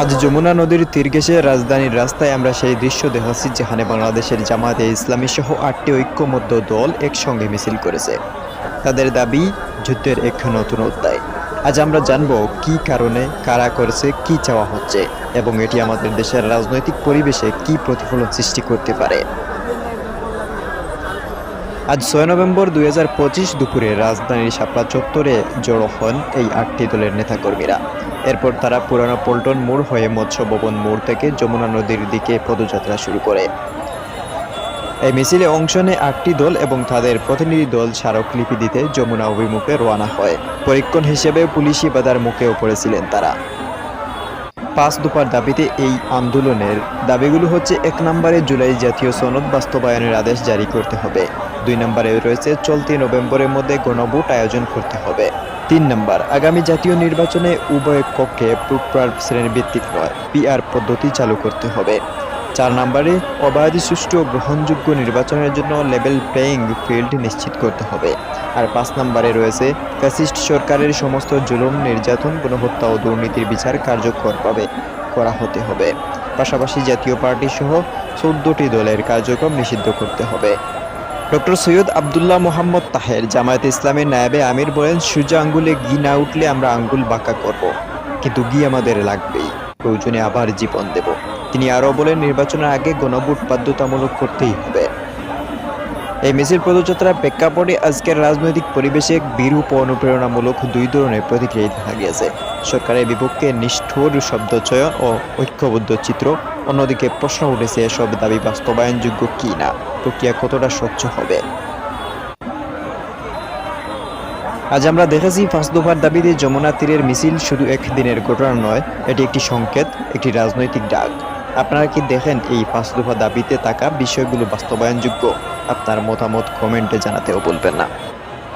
আজ যমুনা নদীর তীর রাজধানীর রাস্তায় আমরা সেই দৃশ্য দেখাচ্ছি যেখানে বাংলাদেশের জামাতে ইসলামী সহ আটটি ঐক্যমধ্য দল একসঙ্গে মিছিল করেছে। তাদের দাবি, যুদ্ধের এক নতুন অধ্যায়। আজ আমরা জানব কি কারণে, কারা করেছে, কি চাওয়া হচ্ছে এবং এটি আমাদের দেশের রাজনৈতিক পরিবেশে কি প্রতিফলন সৃষ্টি করতে পারে। আজ ছয় নভেম্বর দুই হাজার পঁচিশ দুপুরে রাজধানীর শাপলা চত্বরে জড়ো হন এই আটটি দলের নেতাকর্মীরা। এরপর তারা পুরানো পল্টন মোড় হয়ে মৎস্য ভবন মোড় থেকে যমুনা নদীর দিকে পদযাত্রা শুরু করে। এই মিছিলে অংশ নেয় আটটি দল এবং তাদের প্রতিনিধি দল স্মারকলিপি দিতে যমুনা অভিমুখে রওনা হয়। পরীক্ষণ হিসেবে পুলিশি বাধার মুখেও পড়েছিলেন তারা। পাঁচ দুপার দাবিতে এই আন্দোলনের দাবিগুলো হচ্ছে, এক নম্বরে জুলাই জাতীয় সনদ বাস্তবায়নের আদেশ জারি করতে হবে। দুই নম্বরে রয়েছে, চলতি নভেম্বরের মধ্যে গণভোট আয়োজন করতে হবে। তিন নম্বর, আগামী জাতীয় নির্বাচনে উভয় কক্ষে প্রুপার শ্রেণীভিত্তিক নয়, পিআর পদ্ধতি চালু করতে হবে। চার নম্বরে, অবাধ, সুষ্ঠু গ্রহণযোগ্য নির্বাচনের জন্য লেভেল প্লেয়িং ফিল্ড নিশ্চিত করতে হবে। আর পাঁচ নম্বরে রয়েছে, ফ্যাসিস্ট সরকারের সমস্ত জুলুম, নির্যাতন, গণহত্যা ও দুর্নীতির বিচার কার্যকরভাবে করা হতে হবে। পাশাপাশি জাতীয় পার্টি সহ চৌদ্দটি দলের কার্যক্রম নিষিদ্ধ করতে হবে। ডক্টর সৈয়দ আবদুল্লাহ মোহাম্মদ তাহের জামায়াত ইসলামের নায়েবে আমির বলেন, সূর্য আঙ্গুলে ঘি না উঠলে আমরা আঙ্গুল বাঁকা করব, কিন্তু ঘি আমাদের লাগবেই। প্রয়োজনে আবার জীবন দেব। তিনি আরও বলেন, নির্বাচনের আগে গণভোট বাধ্যতামূলক করতেই হবে। এই মিছিল পদযাত্রার প্রেক্ষাপটে আজকের রাজনৈতিক পরিবেশে বিরূপ অনুপ্রেরণামূলক দুই ধরনের প্রতিক্রিয়া দেখা গিয়েছে। সরকারের বিপক্ষে নিষ্ঠুর শব্দচয়ন ও ঐক্যবদ্ধ চিত্র। অন্যদিকে প্রশ্ন উঠেছে, এসব দাবি বাস্তবায়নযোগ্য কি না প্রক্রিয়া কতটা স্বচ্ছ হবে? আজ আমরা দেখেছি, পাঁচ দফার দাবিতে যমুনা তীরের মিছিল শুধু একদিনের ঘটনা নয়, এটি একটি সংকেত, একটি রাজনৈতিক ডাক। আপনারা কি দেখেন এই পাঁচ দফা দাবিতে থাকা বিষয়গুলো বাস্তবায়নযোগ্য? আপনার মতামত কমেন্টে জানাতেও বলবেন না।